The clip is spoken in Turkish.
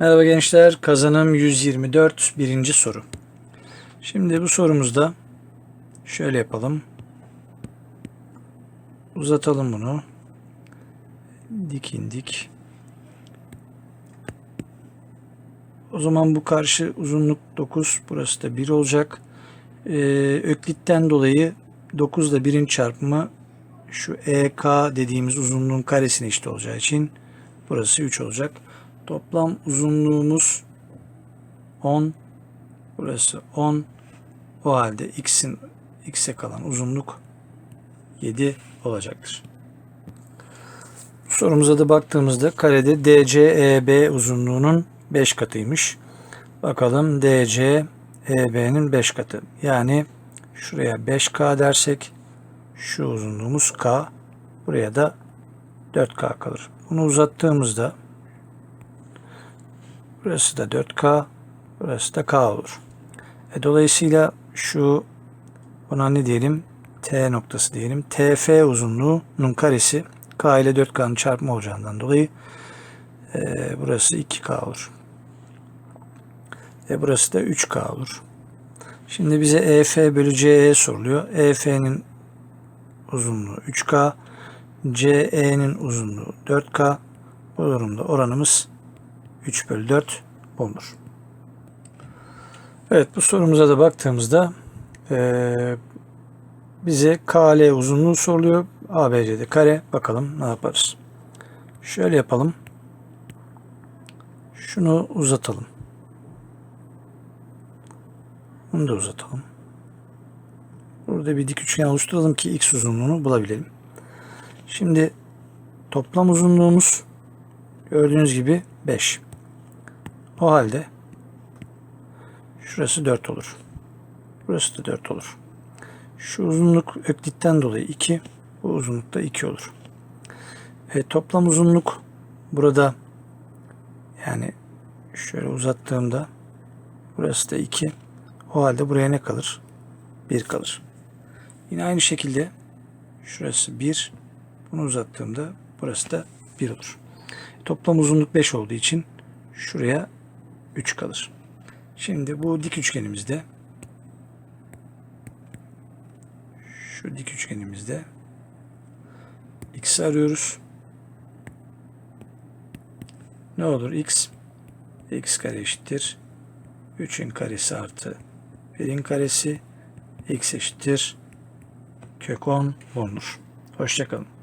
Merhaba gençler. Kazanım 124 birinci soru. Şimdi bu sorumuzda şöyle yapalım. Uzatalım bunu. Dik indik. O zaman bu karşı uzunluk 9. Burası da 1 olacak. Ee, Öklitten dolayı 9 ile 1'in çarpımı şu EK dediğimiz uzunluğun karesine eşit olacağı için burası 3 olacak. Toplam uzunluğumuz 10. Burası 10. O halde x'in x'e kalan uzunluk 7 olacaktır. Sorumuza da baktığımızda karede DCEB uzunluğunun 5 katıymış. Bakalım DC EB'nin 5 katı. Yani şuraya 5K dersek şu uzunluğumuz K. Buraya da 4K kalır. Bunu uzattığımızda burası da 4K, burası da K olur. E, dolayısıyla şu buna ne diyelim? T noktası diyelim. TF uzunluğunun karesi K ile 4K'nın çarpımı olacağından dolayı e, burası 2K olur. E, burası da 3K olur. Şimdi bize EF bölü CE soruluyor. EF'nin uzunluğu 3K, CE'nin uzunluğu 4K. Bu durumda oranımız 3 bölü 4 bulunur. Evet bu sorumuza da baktığımızda eee, bize KL uzunluğu soruluyor. ABC'de kare. Bakalım ne yaparız. Şöyle yapalım. Şunu uzatalım. Bunu da uzatalım. Burada bir dik üçgen oluşturalım ki x uzunluğunu bulabilelim. Şimdi toplam uzunluğumuz gördüğünüz gibi 5. O halde şurası 4 olur. Burası da 4 olur. Şu uzunluk öklitten dolayı 2. Bu uzunluk da 2 olur. E, toplam uzunluk burada yani şöyle uzattığımda burası da 2. O halde buraya ne kalır? 1 kalır. Yine aynı şekilde şurası 1. Bunu uzattığımda burası da 1 olur. Toplam uzunluk 5 olduğu için şuraya 3 kalır. Şimdi bu dik üçgenimizde şu dik üçgenimizde x'i arıyoruz. Ne olur x? x kare eşittir. 3'ün karesi artı 1'in karesi x eşittir. Kök 10 bulunur. Hoşçakalın.